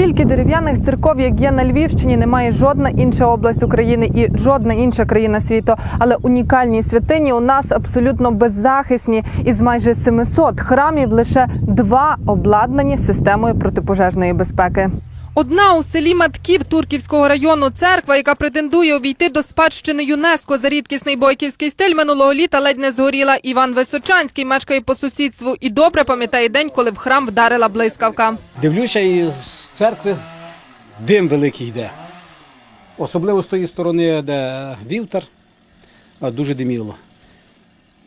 Стільки дерев'яних церков, як є на Львівщині, немає жодна інша область України і жодна інша країна світу. Але унікальні святині у нас абсолютно беззахисні. Із майже 700 храмів лише два обладнані системою протипожежної безпеки. Одна у селі Матків Турківського району церква, яка претендує увійти до спадщини ЮНЕСКО за рідкісний бойківський стиль, минулого літа ледь не згоріла. Іван Височанський мешкає по сусідству і добре пам'ятає день, коли в храм вдарила блискавка. Дивлюся, і з церкви дим великий йде. Особливо з тої сторони, де вівтар, дуже диміло.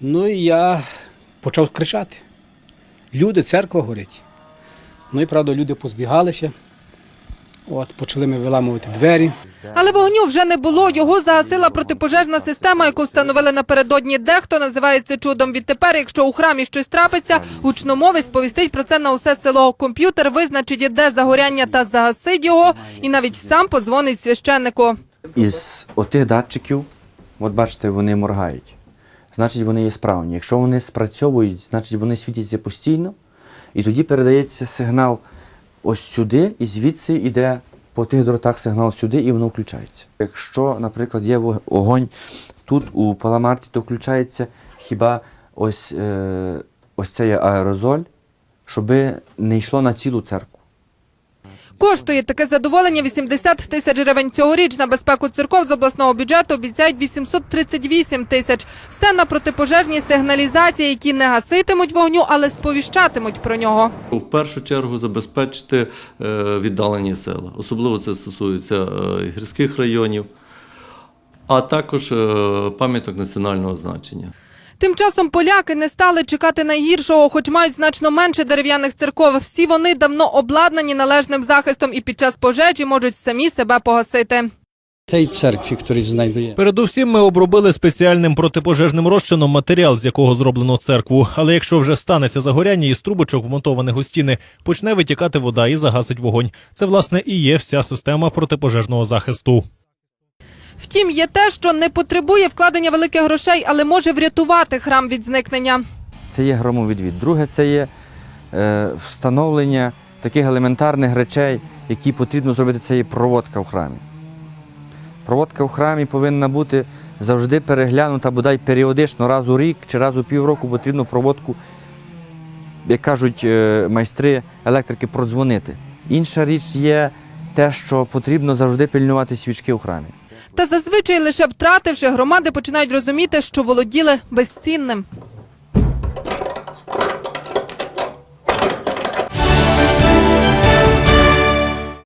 Ну і я почав кричати. Люди, церква горить. Ну і правда, люди позбігалися. От, почали ми виламувати двері. Але вогню вже не було. Його загасила протипожежна система, яку встановили напередодні. Дехто називає це чудом. Відтепер, якщо у храмі щось трапиться, гучномовець сповістить про це на усе село. Комп'ютер визначить, де загоряння та загасить його, і навіть сам позвонить священнику. Із отих датчиків, от бачите, вони моргають. Значить, вони є справні. Якщо вони спрацьовують, значить вони світяться постійно, і тоді передається сигнал ось сюди, і звідси йде по тих дротах сигнал сюди, і воно включається. Якщо, наприклад, є вогонь огонь тут у паламарці, то включається хіба ось, е, ось цей аерозоль, щоб не йшло на цілу церкву. Коштує таке задоволення 80 тисяч гривень. Цьогоріч на безпеку церков з обласного бюджету обіцяють 838 тисяч. Все на протипожежній сигналізації, які не гаситимуть вогню, але сповіщатимуть про нього. В першу чергу забезпечити е, віддалені села. Особливо це стосується е, гірських районів, а також е, пам'яток національного значення. Тим часом поляки не стали чекати найгіршого, хоч мають значно менше дерев'яних церков. Всі вони давно обладнані належним захистом і під час пожежі можуть самі себе погасити. Tej cerkwi, której znajduje. Передусім, ми обробили спеціальним протипожежним розчином матеріал, з якого зроблено церкву. Але якщо вже станеться загоряння із трубочок, вмонтованих у стіни, почне витікати вода і загасить вогонь. Це власне і є вся система протипожежного захисту. Втім, є те, що не потребує вкладення великих грошей, але може врятувати храм від зникнення. Це є громовідвід. Друге, це є е, встановлення таких елементарних речей, які потрібно зробити, це є проводка в храмі. Проводка в храмі повинна бути завжди переглянута, бодай періодично, раз у рік чи раз у півроку потрібно проводку, як кажуть е, майстри електрики, продзвонити. Інша річ є те, що потрібно завжди пильнувати свічки у храмі. Та зазвичай лише втративши, громади починають розуміти, що володіли безцінним.